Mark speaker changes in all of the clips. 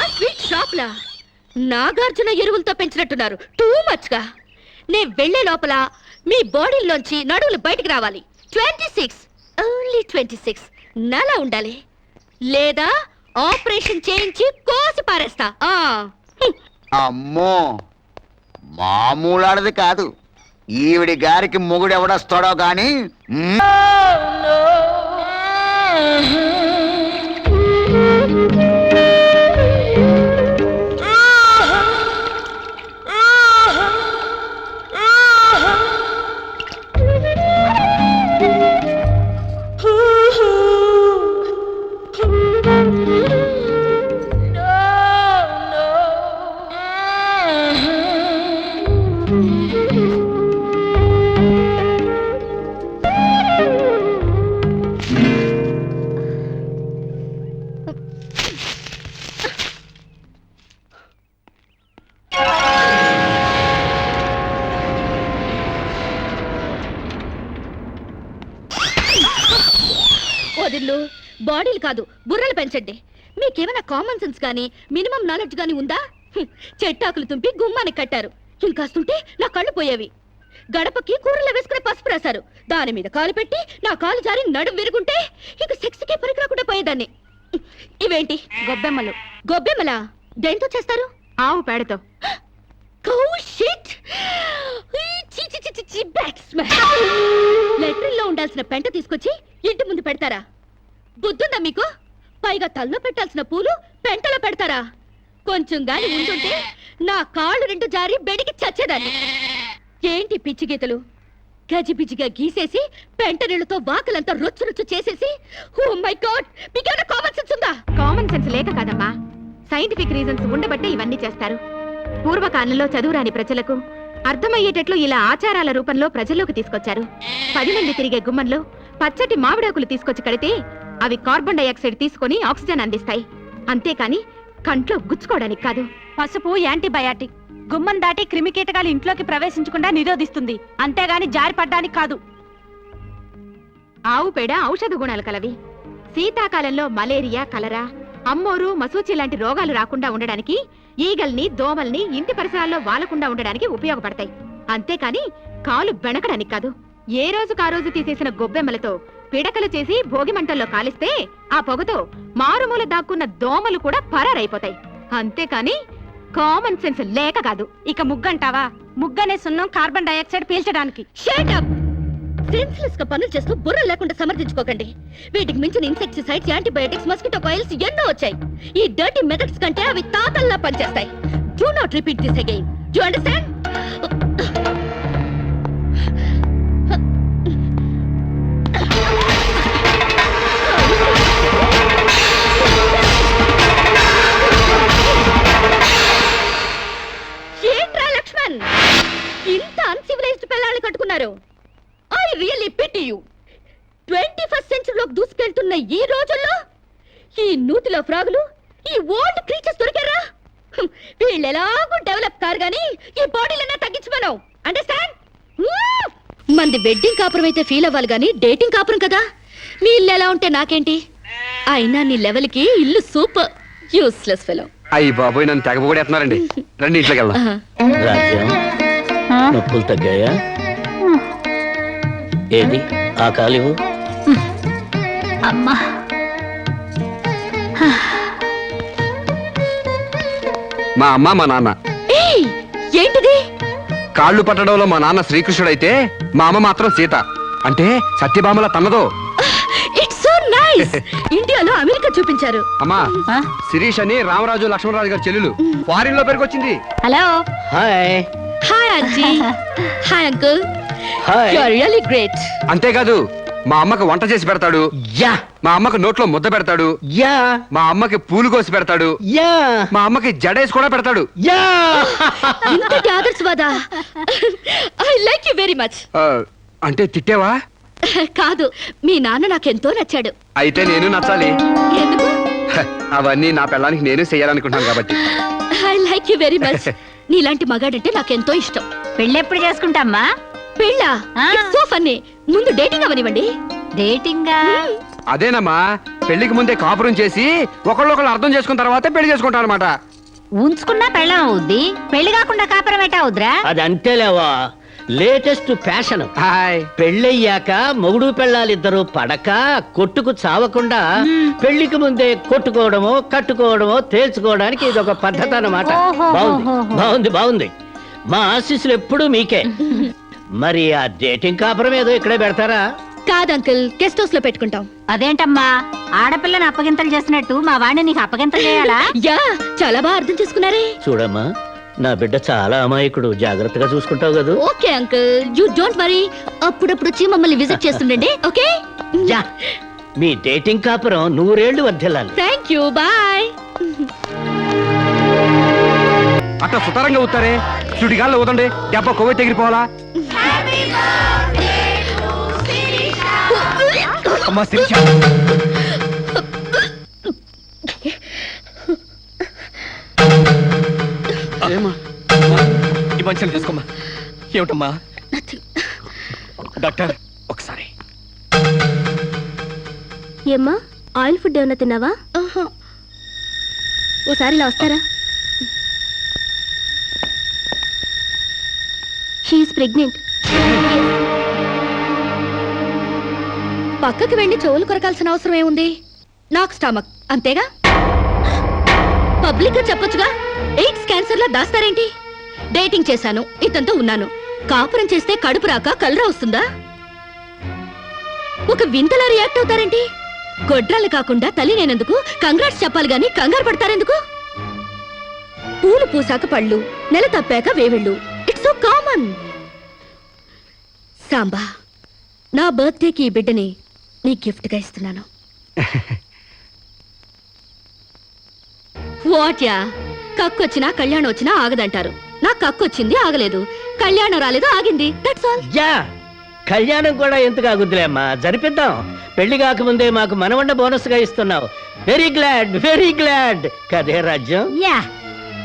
Speaker 1: Sweet shop లా నాగార్జున ఎరువులతో పెంచినట్టున్నారు. Two మచ్గా. నే వెళ్ళే లోపల మీ బాడీలోంచి నడువులు బయటికి రావాలి. Twenty six only twenty six నలా ఉండాలి. లేదా ఆపరేషన్ చేయించి కోసి పారేస్తా. ఆ. హ్మ్.
Speaker 2: అమ్మో. మామూలాడది కాదు. ఈవిడి గారికి మొగుడు ఎవడొస్తాడో గాని మ్మ్.
Speaker 1: వదిళ్ళు బాడీలు కాదు బుర్రలు పెంచండి. మీకేమైనా కామన్ సెన్స్ కానీ మినిమం నాలెడ్జ్ కానీ ఉందా? చెట్టాకులు తుంపి గుమ్మానికి కట్టారు. ఇంకాస్తుంటే నా కళ్ళు పోయేవి. గడపకి కూరలు వేసుకునే పసుపు రాశారు. దాని మీద కాలు పెట్టి నా కాలు జారి నడుం విరుగుంటే ఇక సెక్స్కే పనికి రాకుండా పోయేదాన్ని. ఇవేంటి? గొబ్బెమ్మలు. గొబ్బెమ్మలా? దేంతో చేస్తారు? ఆవు పేడతో. లెటర్లో ఉండాల్సిన పెంట తీసుకొచ్చి ఇంటి ముందు పెడతారా? బుద్ధుందా మీకు? పైగా తల్లో పెట్టాల్సిన పూలు పెంటలో పెడతారా? కొంచెం గాని ఉంటుంటే నా కాళ్ళు రెండు జారి బెడికి చచ్చేదాన్ని. ఏంటి పిచ్చి గీతలు? గజిబిజిగా గీసేసి పెంట నీళ్ళతో వాకలంతా రొచ్చు రొచ్చు చేసేసి ఓ మై గాడ్ మీకేమైనా కామన్ సెన్స్ ఉందా?
Speaker 3: కామన్ సెన్స్ లేక కాదమ్మా. సైంటిఫిక్ రీజన్స్ ఉండబట్టే ఇవన్నీ చేస్తారు. పూర్వకాలంలో చదువురాని ప్రజలకు అర్థమయ్యేటట్లు ఇలా ఆచారాల రూపంలో ప్రజల్లోకి తీసుకొచ్చారు. పది మంది తిరిగే గుమ్మంలో పచ్చటి మామిడాకులు తీసుకొచ్చి కడితే అవి కార్బన్ డైఆక్సైడ్ తీసుకొని ఆక్సిజన్ అందిస్తాయి. అంతేకాని కంట్లో గుచ్చుకోవడానికి కాదు.
Speaker 4: పసుపు యాంటీబయాటిక్. గుమ్మం దాటి క్రిమి కీటకాలు ఇంట్లోకి ప్రవేశించకుండా నిరోధిస్తుంది. అంతేగాని జారి పడ్డానికి కాదు.
Speaker 3: ఆవు పేడ ఔషధ గుణాలు కలవి. శీతాకాలంలో మలేరియా కలరా అమ్మోరు మసూచి లాంటి రోగాలు రాకుండా ఉండడానికి ఈగల్ని దోమల్ని ఇంటి పరిసరాల్లో వాలకుండా ఉండడానికి ఉపయోగపడతాయి. అంతేకాని కాలు బెణకడానికి కాదు. ఏ రోజుకు ఆ రోజు తీసేసిన గొబ్బెమ్మలతో పిడకలు చేసి భోగి మంటల్లో కాలిస్తే ఆ పొగతో మారుమూల దాక్కున్న దోమలు కూడా పరారైపోతాయి. అంతేకాని కామన్ సెన్స్ లేక కాదు.
Speaker 4: ఇక ముగ్గంటావా? ముగ్గనే సున్నం కార్బన్ డైఆక్సైడ్ పీల్చడానికి.
Speaker 1: సెన్స్లెస్గా పనులు చేస్తూ బుర్ర లేకుండా సమర్థించుకోకండి. వీటికి మించిన ఇన్సెక్టిసైడ్స్ యాంటీబయాటిక్స్ మస్కిటో కాయిల్స్ ఎన్నో వచ్చాయి. ఈ డర్టీ మెథడ్స్ కంటే అవి తాతల్లా పనిచేస్తాయి. Do not repeat this again do understand I really pity you twenty first సెంచరీలోకి దూసుకెళ్తున్న ఈ రోజుల్లో ఈ నూతిలో ఫ్రాగులు ఈ ఓల్డ్ క్రీచర్స్ దొరికారా? వీళ్ళు ఎలాగూ డెవలప్ కారు గాని ఈ బాడీలన్నా తగ్గించమను. అండర్స్టాండ్ మంది వెడ్డింగ్ కాపురం అయితే ఫీల్ అవ్వాలి గాని డేటింగ్ కాపురం కదా. మీ ఇల్లు ఎలా ఉంటే నాకేంటి? అయినా నీ లెవెల్కి ఇల్లు సూపర్ యూస్లెస్ ఫెలో
Speaker 5: అయ్యి బాబోయ్ నన్ను తెగ పొగడేస్తున్నారండి. రండి ఇంట్లోకి వెళ్దాం.
Speaker 6: నొప్పులు తగ్గాయా? ఏది? ఆ కాలివు
Speaker 4: అమ్మా.
Speaker 5: మా అమ్మ మా నాన్న.
Speaker 1: ఏయ్ ఏంటిది?
Speaker 5: కాళ్ళు పట్టడంలో మా నాన్న శ్రీకృష్ణుడైతే మా అమ్మ మాత్రం సీత. అంటే సత్యభామల తన్నదో
Speaker 1: ఇట్స్ సో నైస్ ఇండియాలో అమెరికా చూపించారు.
Speaker 5: అమ్మా శిరీష్ అని రామరాజు లక్ష్మణరాజు గారి చెల్లెలు. ఫారిన్లో పెరిగొచ్చింది
Speaker 4: hello
Speaker 6: hi
Speaker 1: hi aunty hi uncle
Speaker 6: hi
Speaker 1: you are really great
Speaker 5: అంతేకాదు మా అమ్మకి వంట చేసి పెడతాడు.
Speaker 6: యా
Speaker 5: మా అమ్మకి నోట్లో ముద్ద పెడతాడు.
Speaker 6: యా
Speaker 5: మా అమ్మకి పూలు కోసి పెడతాడు.
Speaker 6: యా
Speaker 5: మా అమ్మకి జడేసి కూడా పెడతాడు.
Speaker 6: యా
Speaker 1: ఇంతటి ఆదర్శవాదా. I like you very much
Speaker 5: ఆ, అంటే తిట్టేవా?
Speaker 1: కాదు మీ నాన్న నాకెంతో నచ్చాడు.
Speaker 5: అయితే నేను నచ్చాలి.
Speaker 1: ఎందుకు?
Speaker 5: అవన్నీ నా పిల్లానికి నేను చెయ్యాలనుకుంటున్నాను కాబట్టి.
Speaker 1: I like you very much నీలాంటి మగాడంటే నాకెంతో ఇష్టం.
Speaker 4: పెళ్ళెప్పుడు చేసుకుంటామ్మా?
Speaker 1: పెళ్ళా?
Speaker 4: ఆ.
Speaker 1: సో ఫన్నీ ముందు డేటింగ్ అవనివ్వండి.
Speaker 4: డేటింగా
Speaker 5: అదేనమ్మా పెళ్ళికి ముందే కాపురం చేసి ఒకళ్ళొకళ్ళు అర్థం చేసుకున్న తర్వాతే పెళ్ళి చేసుకుంటాం అనమాట
Speaker 4: ఉంచుకున్నా పెళ్ళం అవుద్ది. పెళ్ళి కాకుండా కాపురం ఎట్టా అవుద్రా
Speaker 6: అది అంతేలేవా? Latest fashion
Speaker 5: hi.
Speaker 6: పెళ్ళయ్యాక మొగుడు పెళ్ళాలిద్దరూ పడక కొట్టుకు చావకుండా పెళ్ళికి ముందే కొట్టుకోవడమో కట్టుకోవడమో తేల్చుకోవడానికి ఇది ఒక పద్ధతి అన్నమాట
Speaker 4: ఓహో,
Speaker 6: బాగుంది. బాగుంది బాగుంది. మా ఆశీస్సులు ఎప్పుడూ మీకే. మరి ఆ డేటింగ్ కాపురం ఏదో ఇక్కడే పెడతారా?
Speaker 1: కాదు అంకుల్. గెస్ట్ హౌస్లో పెట్టుకుంటాం.
Speaker 4: అదేంటమ్మా? ఆడపిల్లని అప్పగింతలు చేసినట్టు మా వాడిని నీకు అప్పగింతలు చేయాలా?
Speaker 1: యా చాలా బాగా అర్థం చేసుకున్నారే.
Speaker 6: చూడమ్మా నా బిడ్డ చాలా అమాయకుడు. జాగ్రత్తగా చూసుకుంటావు కదా?
Speaker 1: Okay uncle. You don't worry. అప్పుడప్పుడు వచ్చి మమ్మల్ని విజిట్ చేస్తుండండి. ఓకే?
Speaker 6: యా మీ డేటింగ్ కాపురం నూరేళ్ళు వర్ధిల్లాలి.
Speaker 1: Thank you. బాయ్.
Speaker 5: అట్లా సుతారంగా ఊతారే సుడిగాల్లో ఊదండి. దెబ్బ కొవ్వె తెగిరిపోవాలా అమ్మా శిరీష. ఏమ్మా? అమ్మా, ఈ తీసుకోమ్మా. ఏమిటమ్మా? డాక్టర్ ఒకసారి.
Speaker 1: ఏమ్మా ఆయిల్ ఫుడ్ ఏమైనా తిన్నావా? ఓసారి ఇలా వస్తారా? షీఈస్ ప్రెగ్నెంట్ పక్కకి వెళ్ళి చెవులు కొరకాల్సిన అవసరం ఏముంది? నాకు స్టామక్ అంతేగా? పబ్లిక్గా చెప్పొచ్చుగా? ఎయిడ్స్ క్యాన్సర్ లా దాస్తారేంటి? డేటింగ్ చేశాను ఇతంతో ఉన్నాను. కాపురం చేస్తే కడుపు రాక కలరా వస్తుందా? ఒక వింతలా రియాక్ట్ అవుతారేంటి? గొడ్రాలు కాకుండా తల్లి నేనందుకు కంగ్రాట్స్ చెప్పాలి గాని కంగారు పడతారెందుకు? పూలు పూసాక పళ్ళు నెల తప్పాక వేవిళ్ళు. ఇట్స్ సో కామన్ సాంబా నా బర్త్డేకి ఈ బిడ్డని నీ గిఫ్ట్గా ఇస్తున్నాను. వాట్ యా కక్కొచ్చినా కళ్యాణం వచ్చినా ఆగదంటారు. నా కక్కొచ్చింది ఆగలేదు. కళ్యాణం రాలేదు ఆగింది. దట్స్ ఆల్
Speaker 6: యా కళ్యాణం కూడా ఎందుకు ఆగుద్దిలే అమ్మా? జరిపిద్దాం. పెళ్ళి కాకముందే మాకు మనవండ బోనస్గా ఇస్తున్నావు. వెరీ గ్లాడ్ వెరీ గ్లాడ్ కదే రాజ్యం?
Speaker 4: యా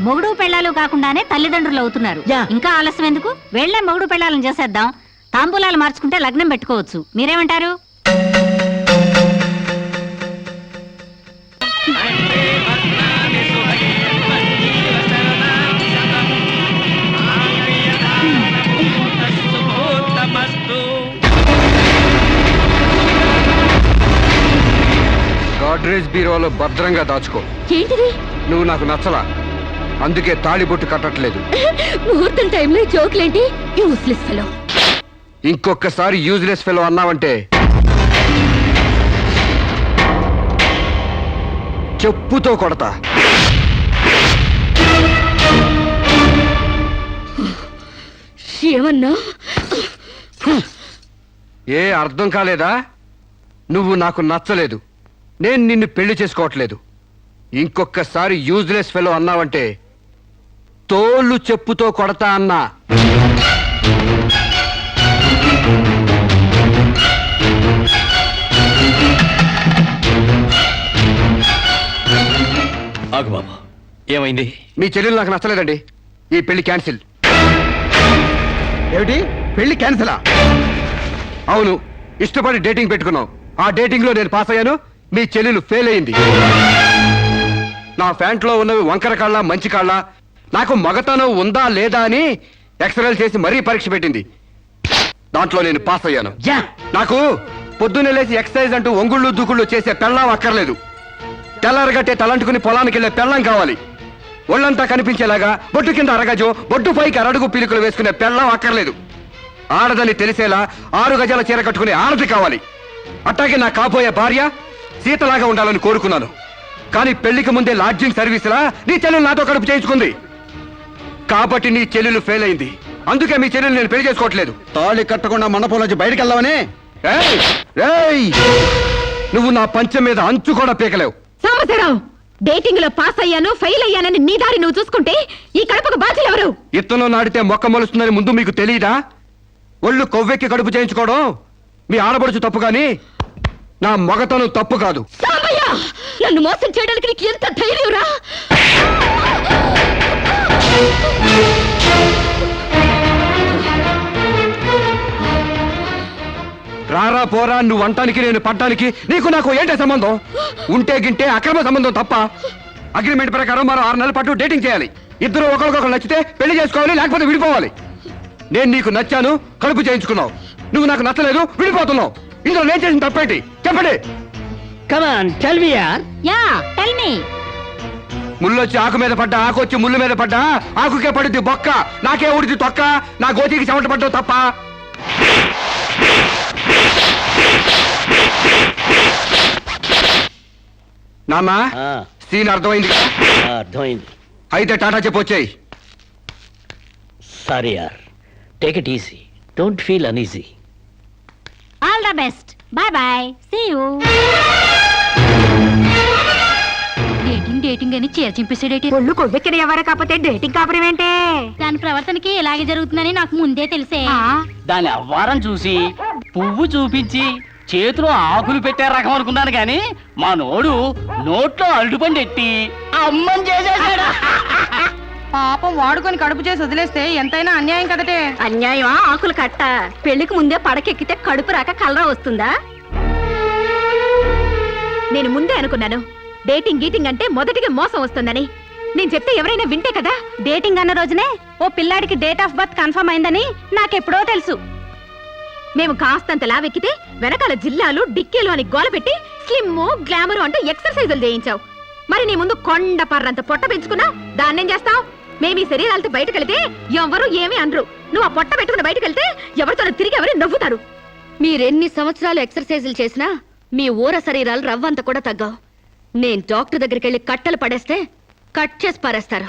Speaker 4: మొగుడు పెళ్ళాలు కాకుండానే తల్లిదండ్రులు అవుతున్నారు.
Speaker 6: యా.
Speaker 4: ఇంకా ఆలస్యం ఎందుకు? వెళ్ళే మొగుడు పెళ్ళాలను చేసేద్దాం. తాంబూలాలు మార్చుకుంటే లగ్నం పెట్టుకోవచ్చు. మీరేమంటారు?
Speaker 5: గాడ్రేజ్ బీరోలో భద్రంగా దాచుకో.
Speaker 1: ఏంటిది?
Speaker 5: నువ్వు నాకు నచ్చలా. అందుకే తాళిబొట్టు కట్టట్లేదు.
Speaker 1: ముహూర్తం టైంలో జోకులేంటి? యూస్లెస్ ఫెలో
Speaker 5: ఇంకొకసారి యూజ్లెస్ ఫెలో అన్నావంటే. చెప్పుతో కొడతా.
Speaker 1: ఏమన్నా?
Speaker 5: ఏ అర్థం కాలేదా? నువ్వు నాకు నచ్చలేదు. నేను నిన్ను పెళ్ళి చేసుకోవట్లేదు. ఇంకొకసారి యూజ్లెస్ ఫెలో అన్నావంటే. తోళ్ళు చెప్పుతో కొడతా అన్నా.
Speaker 7: ఆగు బాబు. ఏమైంది?
Speaker 5: మీ చెల్లెలు నాకు నచ్చలేదండి. ఈ పెళ్ళి క్యాన్సిల్.
Speaker 2: ఏమిటి? పెళ్ళి క్యాన్సిలా?
Speaker 5: అవును ఇష్టపడి డేటింగ్ పెట్టుకున్నాం ఆ డేటింగ్లో నేను పాస్ అయ్యాను. మీ చెల్లెలు ఫెయిల్ అయింది నా ఫ్యాంట్లో ఉన్నవి వంకర కాళ్ళ మంచి కాళ్ళ నాకు మగతనం ఉందా లేదా అని ఎక్స్రేలు చేసి మరీ పరీక్ష పెట్టింది. దాంట్లో నేను పాస్ అయ్యాను.
Speaker 6: యా.
Speaker 5: నాకు పొద్దున్నే లేచి ఎక్సర్సైజ్ అంటూ ఒంగుళ్ళు దూకుళ్ళు చేసే పెళ్ళం అక్కర్లేదు. తెల్లారగట్టే తలంటుకుని పొలానికి వెళ్ళే పెళ్ళం కావాలి. ఒళ్ళంతా కనిపించేలాగా బొట్టు కింద అరగజం బొట్టు పైకి అరడుగు పీలికలు వేసుకునే పెళ్ళం అక్కర్లేదు. ఆడదని తెలిసేలా ఆరు గజాల చీర కట్టుకునే ఆడది కావాలి. అట్టాగే నా కాబోయే భార్య సీతలాగా ఉండాలని కోరుకున్నాను. కానీ పెళ్ళికి ముందే లాడ్జింగ్ సర్వీసులా నీ చెల్లెలు నాతో కడుపు చేయించుకుంది. కాబట్టి నీ చెల్లెలు ఫెయిల్ అయింది. అందుకే మీ చెల్లెలు నేను పెళ్ళి చేసుకోవట్లేదు.
Speaker 2: తాళి కట్టకుండా మండపం నుంచి బయటికి!
Speaker 5: ఏయ్! నువ్వు నా పంచం మీద అంచు కూడా పీకలేవు.
Speaker 3: సాంబశివరావు డేటింగ్లో పాస్ అయ్యాను ఫెయిల్ అయ్యానని నీ దారి నువ్వు చూసుకుంటే ఈ కడపకు బాధ్యులు ఎవరు?
Speaker 5: ఇత్తనం నాటితే మొక్క మొలుస్తుందని ముందు మీకు తెలియదా? ఒళ్ళు కొవ్వెక్కి కడుపు చేయించుకోవడం మీ ఆడపడుచు తప్పు కానీ నా మగతనం తప్పు కాదు.
Speaker 1: నన్ను మోసం చేయడానికి నీకు ఎంత ధైర్యం రా?
Speaker 5: రారా పోరా నువ్వు అంటానికి నేను పడ్డానికి నీకు నాకు ఏంటే సంబంధం? ఉంటే గింటే అక్రమ సంబంధం తప్ప. అగ్రిమెంట్ ప్రకారం మరో ఆరు నెలల పాటు డేటింగ్ చేయాలి. ఇద్దరు ఒకరికొకరు నచ్చితే పెళ్ళి చేసుకోవాలి లేకపోతే విడిపోవాలి. నేను నీకు నచ్చాను కడుపు చేయించుకున్నావు. నువ్వు నాకు నచ్చలేదు విడిపోతున్నావు. ఇందులో నేను చేసిన తప్పేంటి? చెప్పండి.
Speaker 6: Come on tell me
Speaker 4: yeah tell me
Speaker 5: ముళ్ళొచ్చి ఆకు మీద పడ్డా ఆకు వచ్చి ముళ్ళు మీద పడ్డా ఆకుకే పడుద్ది బొక్క. నాకే ఉడిది తొక్క నా గోతికి చెమట పడ్డావు తప్ప. నాన్న సీన్ అర్థమైంది?
Speaker 6: అర్థమైంది.
Speaker 5: అయితే టాటా చెప్పొచ్చాయి
Speaker 6: సారీ యార్. Take it easy. Don't feel uneasy.
Speaker 4: All the best bye bye see you dating అని చీర చింపేసాడేటి
Speaker 3: ఒళ్ళు కొవ్వెక్కిన ఎవరు కాకపోతే డేటింగ్ కాపురం ఏంటే?
Speaker 4: దాని ప్రవర్తనకి ఇలాగే జరుగుతుందని నాకు ముందే తెలిసే.
Speaker 8: దాని అవ్వారం చూసి పువ్వు చూపించి చేతిలో ఆకులు పెట్టే రకం అనుకున్నాను కానీ మా నోడు నోట్లో అరటిపండు ఎట్టి అమ్మని చేసేసాడు.
Speaker 9: పాపం వాడుకొని కడుపు చేసి వదిలేస్తే ఎంతైనా అన్యాయం కదటే.
Speaker 1: అన్యాయమా? ఆకులు కట్ట. పెళ్ళికి ముందే పడకెక్కితే కడుపు రాక కలరా వస్తుందా?
Speaker 3: నేను ముందే అనుకున్నాను. డేటింగ్ గీటింగ్ అంటే మొదటిగా మోసం వస్తుందని. నేను చెప్తే ఎవరైనా వింటే కదా?
Speaker 4: డేటింగ్ అన్న రోజునే ఓ పిల్లాడికి డేట్ ఆఫ్ బర్త్ కన్ఫర్మ్ అయిందని నాకెప్పుడో తెలుసు.
Speaker 3: మేము కాస్తంత లావెక్కితే వెనకాల జిల్లాలు డిక్కీలు అని గోలపెట్టి స్లిమ్ గ్లామర్ అంటూ ఎక్సర్సైజులు చేయించావు. మరి నీ ముందు కొండ పర్రంత పొట్ట పెంచుకున్నా దాన్నేం చేస్తావు? మేము ఈ శరీరాలతో బయటకు వెళితే ఎవరు ఏమీ అనరు. నువ్వు ఆ పొట్ట పెట్టుకుని బయటకు వెళ్తే ఎవరితో తిరిగి ఎవరు నవ్వుతారు.
Speaker 1: మీరెన్ని సంవత్సరాలు ఎక్సర్సైజులు చేసినా మీ ఊర శరీరాలు రవ్వంత కూడా తగ్గావు. నేను డాక్టర్ దగ్గరికి వెళ్ళి కట్టలు పడేస్తే కట్ చేసి పారేస్తారు.